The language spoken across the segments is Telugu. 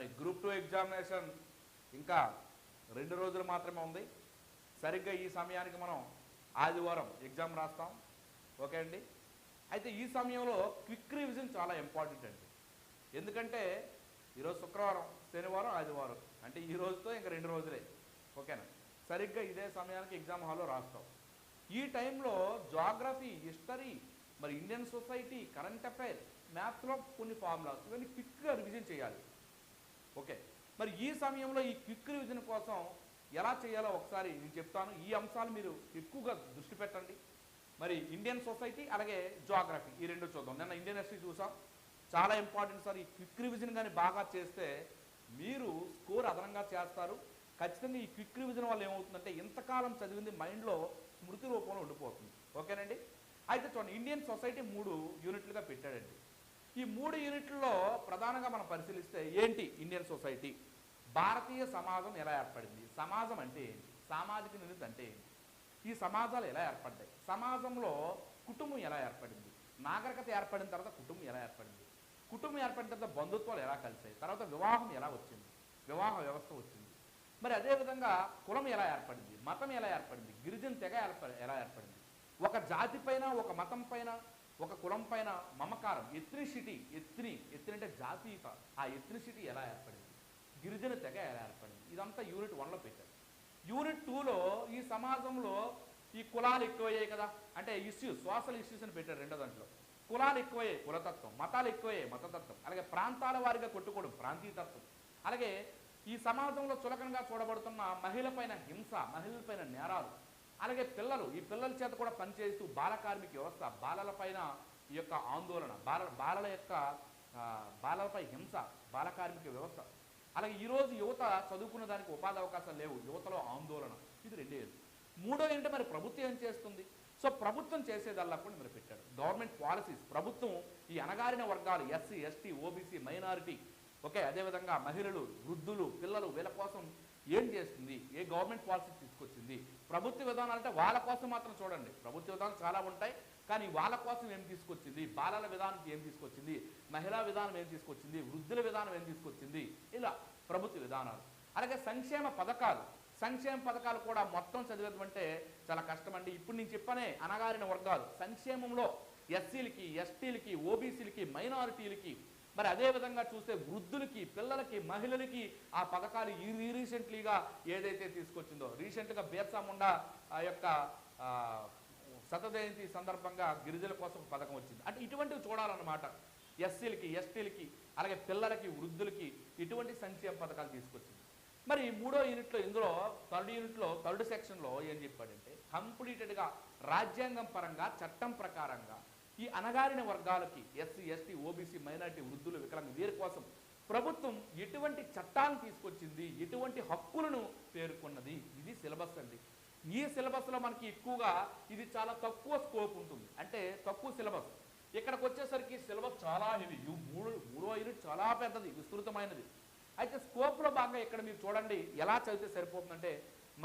మరి గ్రూప్ టూ ఎగ్జామినేషన్ ఇంకా రెండు రోజులు మాత్రమే ఉంది. సరిగ్గా ఈ సమయానికి మనం ఆదివారం ఎగ్జామ్ రాస్తాం. ఓకే అండి? అయితే ఈ సమయంలో క్విక్ రివిజన్ చాలా ఇంపార్టెంట్ అండి. ఎందుకంటే ఈరోజు శుక్రవారం శనివారం ఆదివారం అంటే ఈ రోజుతో ఇంకా రెండు రోజులే. ఓకేనా? సరిగ్గా ఇదే సమయానికి ఎగ్జామ్ హాల్లో రాస్తాం. ఈ టైంలో జాగ్రఫీ హిస్టరీ మరి ఇండియన్ సొసైటీ కరెంట్ అఫైర్ మ్యాథ్స్లో కొన్ని ఫార్ములాస్ ఇవన్నీ క్విక్గా రివిజన్ చేయాలి. ఓకే. మరి ఈ సమయంలో ఈ క్విక్ రివిజన్ కోసం ఎలా చేయాలో ఒకసారి నేను చెప్తాను. ఈ అంశాలు మీరు ఎక్కువగా దృష్టి పెట్టండి. మరి ఇండియన్ సొసైటీ అలాగే జోగ్రఫీ ఈ రెండు చూద్దాం. నిన్న ఇండియన్ హిస్టరీ చూసాం. చాలా ఇంపార్టెంట్ సార్ ఈ క్విక్ రివిజన్ కానీ బాగా చేస్తే మీరు స్కోర్ అదనంగా చేస్తారు. ఖచ్చితంగా ఈ క్విక్ రివిజన్ వల్ల ఏమవుతుందంటే ఇంతకాలం చదివింది మైండ్లో స్మృతి రూపంలో ఉండిపోతుంది. ఓకేనండి? అయితే చూడండి ఇండియన్ సొసైటీ మూడు యూనిట్లుగా పెట్టాడండి. ఈ మూడు యూనిట్లలో ప్రధానంగా మనం పరిశీలిస్తే ఏంటి ఇండియన్ సొసైటీ? భారతీయ సమాజం ఎలా ఏర్పడింది? సమాజం అంటే ఏంటి? సామాజిక నిధి అంటే ఏంటి? ఈ సమాజాలు ఎలా ఏర్పడ్డాయి? సమాజంలో కుటుంబం ఎలా ఏర్పడింది? నాగరికత ఏర్పడిన తర్వాత కుటుంబం ఎలా ఏర్పడింది? కుటుంబం ఏర్పడిన తర్వాత బంధుత్వాలు ఎలా కలిసాయి తర్వాత వివాహం ఎలా వచ్చింది? వివాహ వ్యవస్థ వచ్చింది. మరి అదేవిధంగా కులం ఎలా ఏర్పడింది? మతం ఎలా ఏర్పడింది? గిరిజన తెగ ఏర్ప- ఎలా ఏర్పడింది? ఒక జాతి పైన ఒక మతం పైన ఒక కులం పైన మమకారం ఎత్నిసిటీ ఎత్ని ఎత్ని అంటే జాతీయత ఆ ఎత్నిసిటీ ఎలా ఏర్పడింది? గిరిజన తెగ ఎలా ఏర్పడింది? ఇదంతా యూనిట్ వన్లో పెట్టారు. యూనిట్ టూలో ఈ సమాజంలో ఈ కులాలు ఎక్కువయ్యాయి కదా? అంటే ఇష్యూస్ సోషల్ ఇష్యూస్ అని పెట్టారు రెండో దాంట్లో. కులాలు ఎక్కువయ్యాయి కులతత్వం మతాలు ఎక్కువయ్యాయి మతతత్వం. అలాగే ప్రాంతాల వారిగా కొట్టుకోవడం ప్రాంతీయతత్వం అలాగే ఈ సమాజంలో చులకనగా చూడబడుతున్న మహిళపైన హింస మహిళలపైన నేరాలు అలాగే పిల్లలు ఈ పిల్లల చేత కూడా పనిచేస్తూ బాల కార్మిక వ్యవస్థ బాలలపైన ఈ యొక్క ఆందోళన బాల బాలల యొక్క బాలలపై హింస బాల కార్మిక వ్యవస్థ. అలాగే ఈరోజు యువత చదువుకున్న దానికి ఉపాధి అవకాశాలు లేవు యువతలో ఆందోళన. ఇది రెండేది మూడో ఏంటంటే మరి ప్రభుత్వం ఏం చేస్తుంది? సో ప్రభుత్వం చేసేదల్లా కూడా మీరు పెట్టారు. గవర్నమెంట్ పాలసీస్ ప్రభుత్వం ఈ అణగారిన వర్గాలు SC ST OBC minority okay అదేవిధంగా మహిళలు వృద్ధులు పిల్లలు వీళ్ళ కోసం ఏం చేస్తుంది? ఏ గవర్నమెంట్ పాలసీ తీసుకొచ్చింది? ప్రభుత్వ విధానాలు అంటే వాళ్ళ కోసం మాత్రం చూడండి. ప్రభుత్వ విధానాలు చాలా ఉంటాయి. కానీ వాళ్ళ కోసం ఏం తీసుకొచ్చింది? బాలల విధానం ఏం తీసుకొచ్చింది? మహిళా విధానం ఏం తీసుకొచ్చింది? వృద్ధుల విధానం ఏం తీసుకొచ్చింది? ఇలా ప్రభుత్వ విధానాలు. అలాగే సంక్షేమ పథకాలు. సంక్షేమ పథకాలు కూడా మొత్తం చదివేదంటే చాలా కష్టమండి. ఇప్పుడు నేను చెప్పనే అనగారిన వర్గాలు. సంక్షేమంలో ఎస్సీలకి ఎస్టీలకి ఓబీసీలకి మైనారిటీలకి మరి అదే విధంగా చూస్తే వృద్ధులకి పిల్లలకి మహిళలకి ఆ పథకాలు ఈ రీసెంట్లీగా ఏదైతే తీసుకొచ్చిందో రీసెంట్గా బీర్సాముండా ఆ యొక్క ఆ, శత జయంతి సందర్భంగా గిరిజల కోసం పథకం వచ్చింది. అంటే ఇటువంటివి చూడాలన్నమాట. ఎస్సీలకి ఎస్టీలకి అలాగే పిల్లలకి వృద్ధులకి ఇటువంటి సంక్షేమ పథకాలు తీసుకొచ్చింది. మరి మూడో యూనిట్లో ఇందులో థర్డ్ యూనిట్లో థర్డ్ సెక్షన్లో ఏం చెప్పాడంటే కంప్లీటెడ్గా రాజ్యాంగం పరంగా చట్టం ప్రకారంగా ఈ అణగారిన వర్గాలకి ఎస్సీ ఎస్టీ ఓబీసీ మైనారిటీ వృద్ధులు వికలాంగ వీరి కోసం ప్రభుత్వం ఎటువంటి చట్టాన్ని తీసుకొచ్చింది ఎటువంటి హక్కులను పేర్కొన్నది. ఇది సిలబస్ అండి. ఈ సిలబస్లో మనకి ఎక్కువగా ఇది చాలా తక్కువ స్కోప్ ఉంటుంది. అంటే తక్కువ సిలబస్. ఇక్కడికి వచ్చేసరికి సిలబస్ చాలా హెవీ. ఈ మూడు మూడో యూనిట్ చాలా పెద్దది విస్తృతమైనది. అయితే స్కోప్లో భాగంగా ఇక్కడ మీరు చూడండి ఎలా చదివితే సరిపోతుందంటే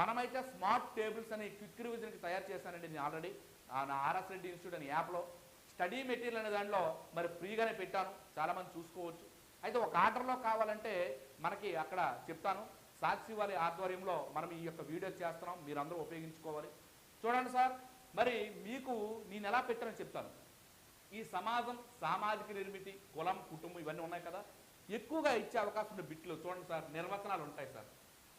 మనమైతే స్మార్ట్ టేబుల్స్ అనే క్విక్ రివిజన్కి తయారు చేశానండి నేను ఆల్రెడీ. నా ఆర్ఎస్ రెడ్డి ఇన్స్టిట్యూట్ అనే యాప్లో. స్టడీ మెటీరియల్ అనే దాంట్లో మరి ఫ్రీగానే పెట్టాను. చాలామంది చూసుకోవచ్చు. అయితే ఒక ఆర్డర్లో కావాలంటే మనకి అక్కడ చెప్తాను. సాక్షి వారి ఆధ్వర్యంలో మనం ఈ యొక్క వీడియో చేస్తున్నాం. మీరందరూ ఉపయోగించుకోవాలి. చూడండి సార్ మరి మీకు నేను ఎలా పెట్టానని చెప్తాను. ఈ సమాజం సామాజిక నిర్మితి కులం కుటుంబం ఇవన్నీ ఉన్నాయి కదా. ఎక్కువగా ఇచ్చే అవకాశం ఉన్న బిట్లు చూడండి సార్ నిర్వచనాలు ఉంటాయి సార్.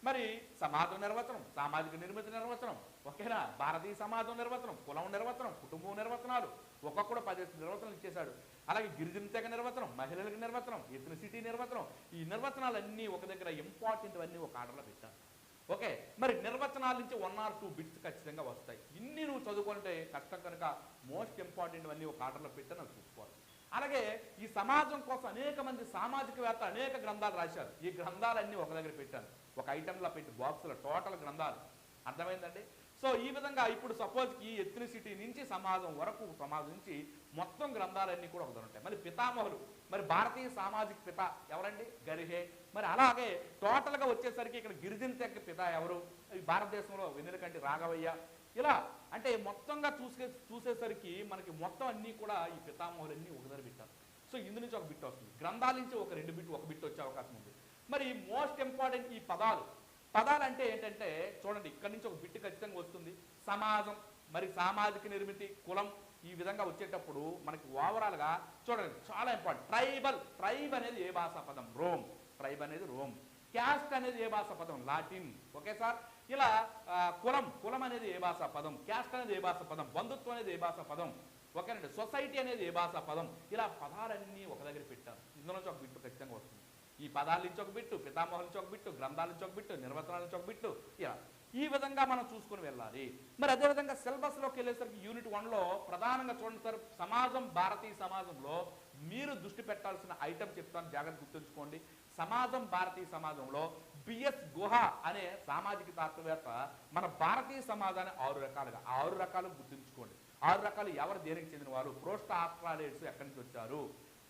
మరి సమాజం నిర్వచనం సామాజిక నిర్మితి నిర్వచనం ఓకేనా? భారతీయ సమాజం నిర్వచనం కులం నిర్వచనం కుటుంబం నిర్వచనాలు ఒక్కొక్కడు పదిహేను నిర్వచనాలు ఇచ్చేశాడు. అలాగే గిరిజన తెగ నిర్వచనం మహిళలకు నిర్వచనం ఎథ్నిసిటీ నిర్వచనం ఈ నిర్వచనాలన్నీ ఒక దగ్గర ఇంపార్టెంట్ అన్నీ ఒక ఆర్డర్లో పెట్టాను ఓకే మరి నిర్వచనాల నుంచి వన్ ఆర్ టూ బిట్స్ ఖచ్చితంగా వస్తాయి. ఇన్ని నువ్వు చదువుకుంటే కష్టం కనుక మోస్ట్ ఇంపార్టెంట్ అన్నీ ఒక ఆర్డర్లో పెట్టాను నాకు చూసుకోవాలి. అలాగే ఈ సమాజం కోసం అనేక మంది సామాజికవేత్త అనేక గ్రంథాలు రాశారు. ఈ గ్రంథాలన్నీ ఒక దగ్గర పెట్టాను. ఒక ఐటెంలో పెట్టి బాక్సులో టోటల్ గ్రంథాలు. అర్థమైందండి? సో ఈ విధంగా ఇప్పుడు సపోజ్కి ఈ ఎథ్నిసిటీ నుంచి సమాజం వరకు సమాజం నుంచి మొత్తం గ్రంథాలన్నీ కూడా ఉంటాయి. మరి పితామహులు మరి భారతీయ సామాజిక పిత ఎవరండి? గరిహే. మరి అలాగే టోటల్గా వచ్చేసరికి ఇక్కడ గిరిజన తెగ పిత ఎవరు? ఈ భారతదేశంలో వెన్నెలకంటి రాఘవయ్య. ఇలా అంటే మొత్తంగా చూసే చూసేసరికి మనకి మొత్తం అన్నీ కూడా ఈ పితామహులన్నీ ఒకదారి బిట్టారు పెట్టారు. సో ఇందు నుంచి ఒక బిట్ వస్తుంది. గ్రంథాల నుంచి ఒక రెండు బిట్ ఒక బిట్ వచ్చే అవకాశం ఉంది. మరి మోస్ట్ ఇంపార్టెంట్ ఈ పదాలు పదాలు అంటే ఏంటంటే చూడండి ఇక్కడి నుంచి ఒక బిట్టు ఖచ్చితంగా వస్తుంది. సమాజం మరి సామాజిక నిర్మితి కులం ఈ విధంగా వచ్చేటప్పుడు మనకి ఓవరాల్గా చూడండి చాలా ఇంపార్టెంట్. ట్రైబల్ ట్రైబ్ అనేది ఏ భాషా పదం? రోమ్. ట్రైబ్ అనేది రోమ్. క్యాస్ట్ అనేది ఏ భాషా పదం? లాటిన్. Okay sir? ఇలా కులం కులం అనేది ఏ భాషా పదం? క్యాస్ట్ అనేది ఏ భాషా పదం? బంధుత్వం అనేది ఏ భాషా పదం? ఓకేనండి సొసైటీ అనేది ఏ భాషా పదం? ఇలా పదాలన్నీ ఒక దగ్గర పెట్టారు. ఇందులో నుంచి ఒక బిట్టు ఖచ్చితంగా వస్తుంది. ఈ పదాల నుంచి ఒక బిట్టు పితామహుల నుంచి ఒక బిట్టు గ్రంథాల నుంచి ఒక బిట్టు నిర్వచనాల నుంచి ఒక బిట్టు ఇలా ఈ విధంగా మనం చూసుకొని వెళ్ళాలి. మరి అదేవిధంగా సిలబస్లోకి వెళ్ళేసరికి యూనిట్ వన్లో ప్రధానంగా చూడండి సార్ సమాజం భారతీయ సమాజంలో మీరు దృష్టి పెట్టాల్సిన ఐటమ్ చెప్తాను జాగ్రత్త గుర్తుంచుకోండి. సమాజం భారతీయ సమాజంలో బిఎస్ గుహ అనే సామాజిక శాస్త్రవేత్త మన భారతీయ సమాజాన్ని ఆరు రకాలుగా ఆరు రకాలు గుర్తుంచుకోండి. ఆరు రకాలు ఎవరు దేనికి చెందిన వారు ప్రోస్ట్ ఆస్ట్రాలైడ్స్ ఎక్కడి నుంచి వచ్చారు?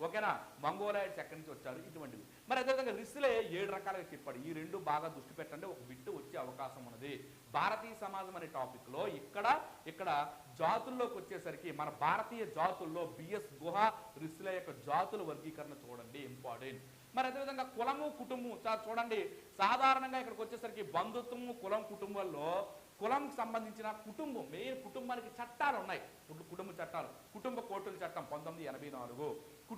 ఓకేనా? మంగోలాయిడ్స్ ఎక్కడి నుంచి వచ్చారు? ఇటువంటివి. మరి అదేవిధంగా రిస్లే ఏడు రకాలుగా చెప్పాడు. ఈ రెండు బాగా దృష్టి పెట్టండి. ఒక బిట్టు వచ్చే అవకాశం ఉన్నది. భారతీయ సమాజం అనే టాపిక్లో ఇక్కడ ఇక్కడ జాతుల్లోకి వచ్చేసరికి మన భారతీయ జాతుల్లో బిఎస్ గుహ రిస్లే యొక్క జాతుల వర్గీకరణ చూడండి. ఇంపార్టెంట్. మరి అదేవిధంగా కులము కుటుంబం చూడండి. సాధారణంగా ఇక్కడికి వచ్చేసరికి బంధుత్వము కులం కుటుంబంలో కులంకి సంబంధించిన కుటుంబం మెయిన్ కుటుంబానికి చట్టాలు ఉన్నాయి. కుటుంబ చట్టాలు కుటుంబ కోర్టుల చట్టం పంతొమ్మిది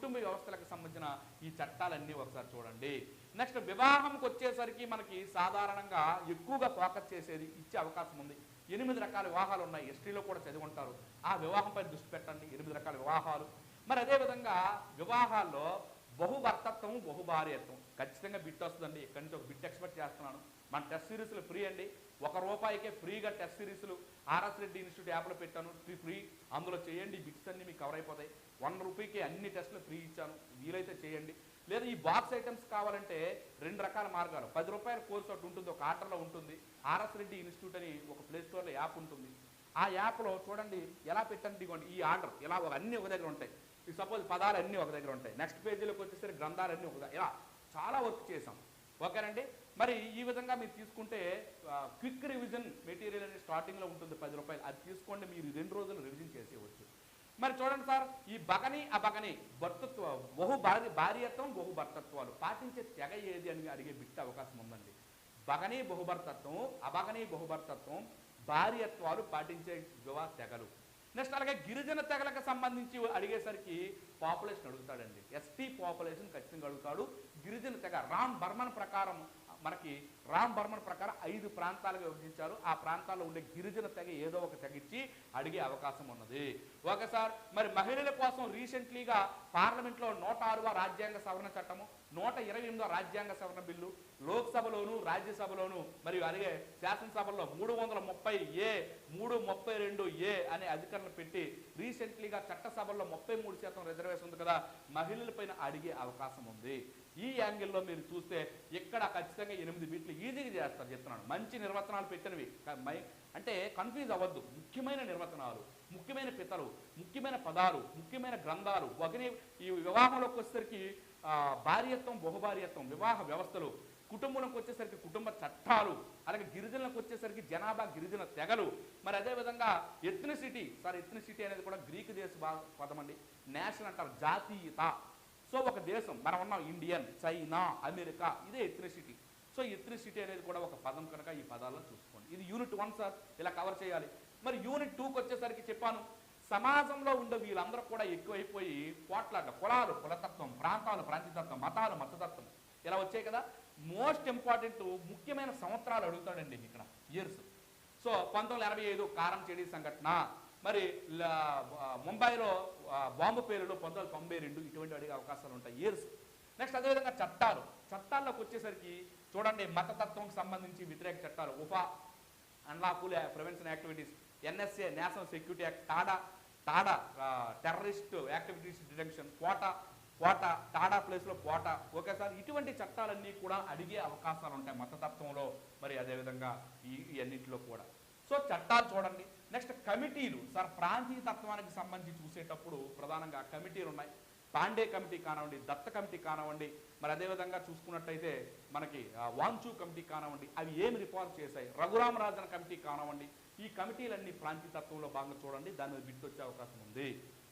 కుటుంబ వ్యవస్థలకు సంబంధించిన ఈ చట్టాలన్నీ ఒకసారి చూడండి. నెక్స్ట్ వివాహంకి వచ్చేసరికి మనకి సాధారణంగా ఎక్కువగా ఫోకస్ చేసేది ఇచ్చే అవకాశం ఉంది. ఎనిమిది రకాల వివాహాలు ఉన్నాయి. హిస్టరీలో కూడా చదివి ఉంటారు ఆ వివాహం పైన దృష్టి పెట్టండి. ఎనిమిది రకాల వివాహాలు. మరి అదేవిధంగా వివాహాల్లో బహుభర్తత్వం బహుభార్యత్వం. ఖచ్చితంగా బిట్ వస్తుందండి. ఇక్కడి నుంచి ఒక బిట్ ఎక్స్పెక్ట్ చేస్తున్నాను. మన టెస్ట్ సిరీస్లు ఫ్రీ అండి. ఒక రూపాయికే ఫ్రీగా టెస్ట్ సిరీస్లు ఆర్ఎస్ రెడ్డి ఇన్స్టిట్యూట్ యాప్లో పెట్టాను. Free free. అందులో చేయండి. బిట్స్ అన్ని మీకు కవర్ అయిపోతాయి వన్ రూపీకి అన్ని టెస్టులు ఫ్రీ ఇచ్చాను. వీలైతే చేయండి. లేదా ఈ బాక్స్ ఐటమ్స్ కావాలంటే రెండు రకాల మార్గాలు. పది రూపాయల కోర్స్ ఒకటి ఉంటుంది ఒక ఆర్డర్లో ఉంటుంది. ఆర్ఎస్ రెడ్డి ఇన్స్టిట్యూట్ అని ఒక ప్లే స్టోర్లో యాప్ ఉంటుంది. ఆ యాప్లో చూడండి ఎలా పెట్టండి ఇవ్వండి ఈ ఆర్డర్. ఇలా అన్నీ ఒక దగ్గర ఉంటాయి. ఈ సపోజ్ పదాలు అన్నీ ఒక దగ్గర ఉంటాయి. నెక్స్ట్ పేజీలోకి వచ్చేసరికి గ్రంథాలు అన్నీ ఒక ఇలా చాలా వర్క్ చేసాం ఓకేనండి? మరి ఈ విధంగా మీరు తీసుకుంటే క్విక్ రివిజన్ మెటీరియల్ అనేది స్టార్టింగ్లో ఉంటుంది పది రూపాయలు. అది తీసుకోండి మీరు రెండు రోజులు రివిజన్ చేసేయవచ్చు. మరి చూడండి సార్ ఈ బగని అబగని భర్తత్వ బహు భార్య భార్యత్వం బహు భర్తత్వాలు. పాటించే తెగ ఏది అని అడిగే బిట్ అవకాశం ఉందండి. బగని బహుభర్తత్వం అబగని బహుభర్తత్వం భార్యత్వాలు పాటించే వివాహ తెగలు. నెక్స్ట్ అలాగే గిరిజన తెగలకు సంబంధించి అడిగేసరికి పాపులేషన్ అడుగుతాడండి. ఎస్టీ పాపులేషన్ ఖచ్చితంగా అడుగుతాడు. గిరిజన తెగ రామ్ బర్మన్ ప్రకారం మనకి రామ్ బర్మన్ ప్రకారం ఐదు ప్రాంతాలుగా విభజించారు. ఆ ప్రాంతాల్లో ఉండే గిరిజన తెగ ఏదో ఒక తెగ ఇచ్చి అడిగే అవకాశం ఉన్నది. ఓకే సార్ మరి మహిళల కోసం రీసెంట్లీగా పార్లమెంట్లో నూట ఆరువ రాజ్యాంగ సవరణ చట్టము నూట ఇరవై ఎనిమిదో రాజ్యాంగ సవరణ బిల్లు లోక్సభలోను రాజ్యసభలోను మరియు అలాగే శాసనసభలో మూడు వందల ముప్పై ఏ మూడు ముప్పై రెండు ఏ అనే అధికారులు పెట్టి రీసెంట్లీగా చట్టసభల్లో ముప్పై మూడు శాతం రిజర్వేషన్ ఉంది కదా మహిళలపైన అడిగే అవకాశం ఉంది. ఈ యాంగిల్లో మీరు చూస్తే ఇక్కడ ఖచ్చితంగా ఎనిమిది బిట్లు ఈజీగా చేస్తారు చెప్తున్నాను. మంచి నిర్వచనాలు పెట్టినవి. మై- అంటే కన్ఫ్యూజ్ అవ్వద్దు. ముఖ్యమైన నిర్వచనాలు ముఖ్యమైన పితలు ముఖ్యమైన పదాలు ముఖ్యమైన గ్రంథాలు ఒకని ఈ వివాహంలోకి వచ్చేసరికి భార్యత్వం బహుభార్యత్వం వివాహ వ్యవస్థలు కుటుంబంలోకి వచ్చేసరికి కుటుంబ చట్టాలు అలాగే గిరిజనులకు వచ్చేసరికి జనాభా గిరిజన తెగలు. మరి అదేవిధంగా ఎథ్నిసిటీ సార్ ఎథ్నిసిటీ అనేది కూడా గ్రీకు దేశ పదం అండి. నేషనల్ అంటారు జాతీయత. సో ఒక దేశం మనం ఉన్నాం ఇండియన్ చైనా అమెరికా ఇదే ఎథ్నిసిటీ సో ఎథ్నిసిటీ అనేది కూడా ఒక పదం కనుక ఈ పదాల్లో చూసుకోండి. ఇది యూనిట్ వన్ సార్ ఇలా కవర్ చేయాలి. మరి యూనిట్ టూకి వచ్చేసరికి చెప్పాను సమాజంలో ఉండే వీళ్ళందరూ కూడా ఎక్కువైపోయి కోట్లాట కులాలు కులతత్వం ప్రాంతాలు ప్రాంతీయతత్వం మతాలు మతతత్వం ఇలా వచ్చాయి కదా. మోస్ట్ ఇంపార్టెంట్ ముఖ్యమైన సంవత్సరాలు అడుగుతాడండి ఇక్కడ ఇయర్స్ సో పంతొమ్మిది వందల ఎనభై ఐదు కారం చెడి సంఘటన మరి ముంబైలో బాంబు పేలుడు పంతొమ్మిది వందల తొంభై రెండు ఇటువంటి అడిగే అవకాశాలు ఉంటాయి. ఇయర్స్ నెక్స్ట్ అదేవిధంగా చట్టాలు. చట్టాల్లోకి వచ్చేసరికి చూడండి మతతత్వంకి సంబంధించి వ్యతిరేక చట్టాలు. ఉపా unlawful prevention activities NSA national security act TADA TADA terrorist activities detection quota కోటా టాడా ప్లేస్లో కోటా ఓకే సార్ ఇటువంటి చట్టాలన్నీ కూడా అడిగే అవకాశాలు ఉంటాయి మతతత్వంలో మరి అదేవిధంగా ఈ ఈ అన్నింటిలో కూడా. సో చట్టాలు చూడండి. నెక్స్ట్ కమిటీలు సార్ ప్రాంతీయ తత్వానికి సంబంధించి చూసేటప్పుడు ప్రధానంగా కమిటీలు ఉన్నాయి. పాండే కమిటీ కానివ్వండి దత్త కమిటీ కానివ్వండి మరి అదేవిధంగా చూసుకున్నట్టయితే మనకి ఆ, వాంచు కమిటీ కానివ్వండి అవి ఏమి రిఫార్మ్ చేశాయి? రఘురామరాజన్ కమిటీ కానివ్వండి ఈ కమిటీలన్నీ ప్రాంతీయ తత్వంలో భాగంగా చూడండి దాని మీద బిట్టొచ్చే అవకాశం ఉంది.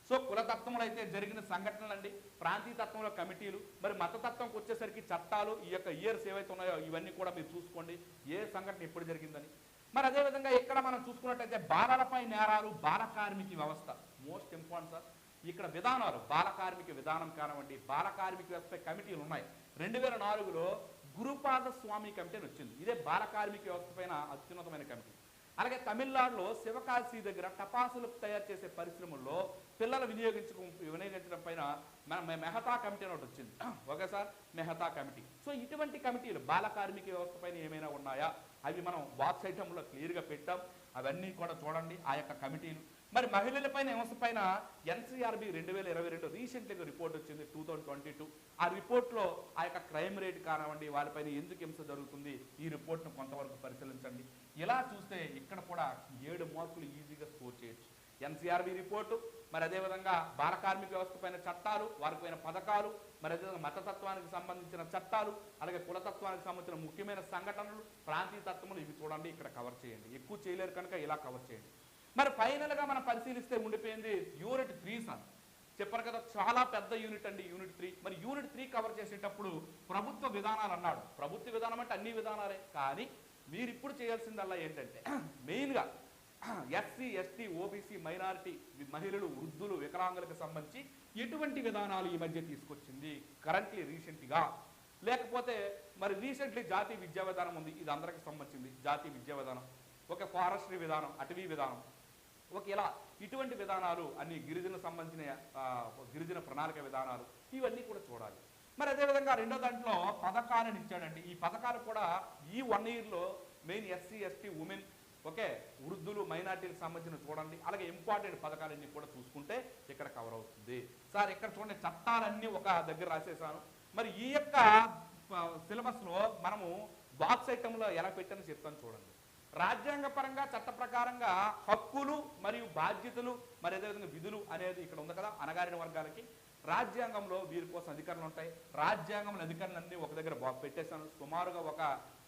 సో కులతత్వంలో అయితే జరిగిన సంఘటనలు అండి ప్రాంతీయ తత్వంలో కమిటీలు మరి మతతత్వంకి వచ్చేసరికి చట్టాలు ఈ యొక్క ఇయర్స్ ఏవైతే ఉన్నాయో ఇవన్నీ కూడా మీరు చూసుకోండి ఏ సంఘటన ఎప్పుడు జరిగిందని. మరి అదేవిధంగా ఇక్కడ మనం చూసుకున్నట్టయితే బాలలపై నేరాలు బాల కార్మిక వ్యవస్థ. మోస్ట్ ఇంపార్టెంట్ సార్ ఇక్కడ విధానాలు బాల కార్మిక విధానం కానివ్వండి బాల కార్మిక వ్యవస్థ కమిటీలు ఉన్నాయి. రెండు వేల నాలుగులో గురుపాద స్వామి కమిటీ అని వచ్చింది. ఇదే బాల కార్మిక వ్యవస్థ పైన అత్యున్నతమైన కమిటీ. అలాగే తమిళనాడులో శివకాశి దగ్గర టపాసులు తయారు చేసే పరిశ్రమల్లో పిల్లలు వినియోగించక వినియోగించడం పైన మన మెహతా కమిటీ అని ఒకటి వచ్చింది. Okay sir Mehta committee. So ఇటువంటి కమిటీలు బాల కార్మిక వ్యవస్థ పైన ఏమైనా ఉన్నాయా? అవి మనం బాక్స్ ఐటంలో క్లియర్గా పెట్టాం. అవన్నీ కూడా చూడండి ఆ యొక్క కమిటీలు. మరి మహిళలపైన వ్యవస్థ పైన ఎన్సీఆర్బి రెండు వేల ఇరవై రెండు రీసెంట్లీగా రిపోర్ట్ వచ్చింది టూ థౌజండ్ ట్వంటీ టూ. ఆ రిపోర్ట్లో ఆ యొక్క క్రైమ్ రేట్ కానివ్వండి వాళ్ళపైన ఎందుకు హింస జరుగుతుంది ఈ రిపోర్ట్ను కొంతవరకు పరిశీలించండి. ఇలా చూస్తే ఇక్కడ కూడా ఏడు మార్కులు ఈజీగా స్కోర్ చేయొచ్చు. ఎన్సీఆర్బి రిపోర్టు మరి అదేవిధంగా బాల కార్మిక వ్యవస్థ పైన చట్టాలు వారికి పైన పథకాలు మరి అదేవిధంగా మతతత్వానికి సంబంధించిన చట్టాలు అలాగే కులతత్వానికి సంబంధించిన ముఖ్యమైన సంఘటనలు ప్రాంతీయ తత్వములు ఇవి చూడండి ఇక్కడ కవర్ చేయండి. ఎక్కువ చేయలేరు కనుక ఇలా కవర్ చేయండి. మరి ఫైనల్గా మనం పరిశీలిస్తే ఉండిపోయింది యూనిట్ త్రీ సార్. చెప్పారు కదా చాలా పెద్ద యూనిట్ అండి యూనిట్ త్రీ మరి యూనిట్ త్రీ కవర్ చేసేటప్పుడు ప్రభుత్వ విధానాలు అన్నాడు. ప్రభుత్వ విధానం అంటే అన్ని విధానాలే. కానీ మీరు ఇప్పుడు చేయాల్సిందల్లా ఏంటంటే మెయిన్గా ఎస్సీ ఎస్టీ ఓబీసీ మైనారిటీ మహిళలు వృద్ధులు వికలాంగులకు సంబంధించి ఎటువంటి విధానాలు ఈ మధ్య తీసుకొచ్చింది? కరెంట్లీ రీసెంట్గా లేకపోతే మరి రీసెంట్లీ జాతీయ విద్యా విధానం ఉంది ఇది అందరికి సంబంధించింది. జాతీయ విద్యా విధానం. ఒక ఫారెస్ట్రీ విధానం అటవీ విధానం. ఒక ఇలా ఇటువంటి విధానాలు అన్ని గిరిజన సంబంధించిన గిరిజన ప్రణాళిక విధానాలు ఇవన్నీ కూడా చూడాలి. మరి అదేవిధంగా రెండో దాంట్లో పథకాలను ఇచ్చాడండి. ఈ పథకాలు కూడా ఈ వన్ ఇయర్లో main SC ST women okay వృద్ధులు మైనార్టీలకు సంబంధించిన చూడండి. అలాగే ఇంపార్టెంట్ పథకాలన్నీ కూడా చూసుకుంటే ఇక్కడ కవర్ అవుతుంది. సార్ ఇక్కడ చూడండి చట్టాలన్నీ ఒక దగ్గర రాసేసాను మరి ఈ యొక్క సిలబస్లో మనము బాక్స్ ఐటంలో ఎలా పెట్టానో చెప్తాను చూడండి. రాజ్యాంగ పరంగా చట్ట ప్రకారంగా హక్కులు మరియు బాధ్యతలు మరి అదేవిధంగా విధులు అనేది ఇక్కడ ఉంది కదా అనగారిన వర్గాలకి. రాజ్యాంగంలో వీరి కోసం అధికారులు ఉంటాయి. రాజ్యాంగంలో అధికారులన్నీ ఒక దగ్గర పెట్టేశాను. సుమారుగా ఒక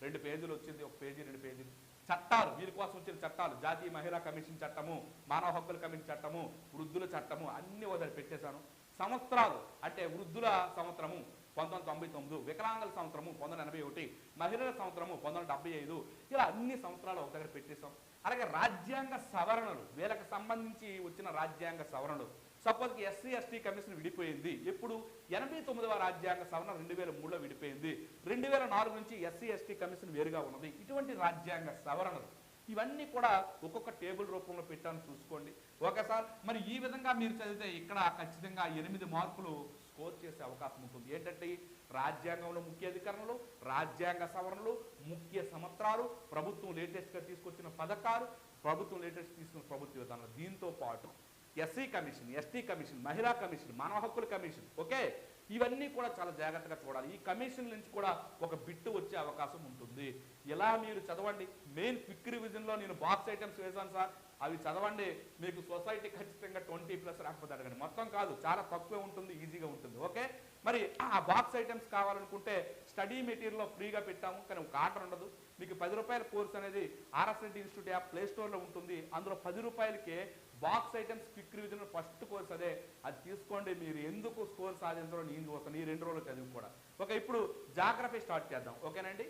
రెండు పేజీలు వచ్చింది ఒక పేజీ రెండు పేజీలు. చట్టాలు వీరి కోసం వచ్చిన చట్టాలు జాతీయ మహిళా కమిషన్ చట్టము మానవ హక్కుల కమిషన్ చట్టము వృద్ధుల చట్టము అన్ని వదిలి పెట్టేశాను సంవత్సరాలు అంటే వృద్ధుల సంవత్సరము పంతొమ్మిది తొంభై తొమ్మిది వికలాంగుల సంవత్సరము పంతొమ్మిది ఎనభై ఒకటి మహిళల సంవత్సరము పంతొమ్మిది డెబ్బై ఐదు ఇలా అన్ని సంవత్సరాలు ఒక దగ్గర పెట్టేశాం. అలాగే రాజ్యాంగ సవరణలు వీళ్ళకి సంబంధించి వచ్చిన రాజ్యాంగ సవరణలు. సపోజ్ ఎస్సీ ఎస్టీ కమిషన్ విడిపోయింది. ఎప్పుడు ఎనభై తొమ్మిదవ రాజ్యాంగ సవరణ రెండు వేల మూడులో విడిపోయింది. రెండు వేల నాలుగు నుంచి ఎస్సీ ఎస్టీ కమిషన్ వేరుగా ఉన్నది. ఇటువంటి రాజ్యాంగ సవరణలు ఇవన్నీ కూడా ఒక్కొక్క టేబుల్ రూపంలో పెట్టాను చూసుకోండి. ఒకసారి మరి ఈ విధంగా మీరు చదివితే ఇక్కడ ఖచ్చితంగా ఎనిమిది మార్కులు స్కోర్ చేసే అవకాశం ఉంటుంది. ఏంటంటే రాజ్యాంగంలో ముఖ్య అధికరణలు రాజ్యాంగ సవరణలు ముఖ్య సంవత్సరాలు ప్రభుత్వం లేటెస్ట్గా తీసుకొచ్చిన పథకాలు ప్రభుత్వం లేటెస్ట్ తీసుకున్న ప్రభుత్వ విధానాలు. దీంతో పాటు ఎస్సీ కమిషన్ ఎస్టీ కమిషన్ మహిళా కమిషన్ మానవ హక్కుల కమిషన్ ఓకే? ఇవన్నీ కూడా చాలా జాగ్రత్తగా చూడాలి. ఈ కమిషన్ నుంచి కూడా ఒక బిట్టు వచ్చే అవకాశం ఉంటుంది. ఇలా మీరు చదవండి? మెయిన్ క్విక్ రివిజన్లో నేను బాక్స్ ఐటమ్స్ వేశాను సార్. అవి చదవండి. మీకు సొసైటీ ఖచ్చితంగా ట్వంటీ ప్లస్ రాకపోతే అడగండి. మొత్తం కాదు చాలా తక్కువే ఉంటుంది ఈజీగా ఉంటుంది ఓకే? మరి ఆ బాక్స్ ఐటమ్స్ కావాలనుకుంటే స్టడీ మెటీరియల్లో ఫ్రీగా పెట్టాము కానీ ఒక ఆర్డర్ ఉండదు. మీకు పది రూపాయల కోర్స్ అనేది ఆర్ఎస్ఎన్టీ ఇన్స్టిట్యూట్ యాప్ ప్లే స్టోర్లో ఉంటుంది. అందులో పది రూపాయలకే box items quick revision first course అదే. అది తీసుకోండి మీరు. ఎందుకు స్కోర్ సాధించడం నేను చూస్తాను. ఈ రెండు రోజులు చదివి కూడా. ఓకే ఇప్పుడు జాగ్రఫీ స్టార్ట్ చేద్దాం. ఓకేనండి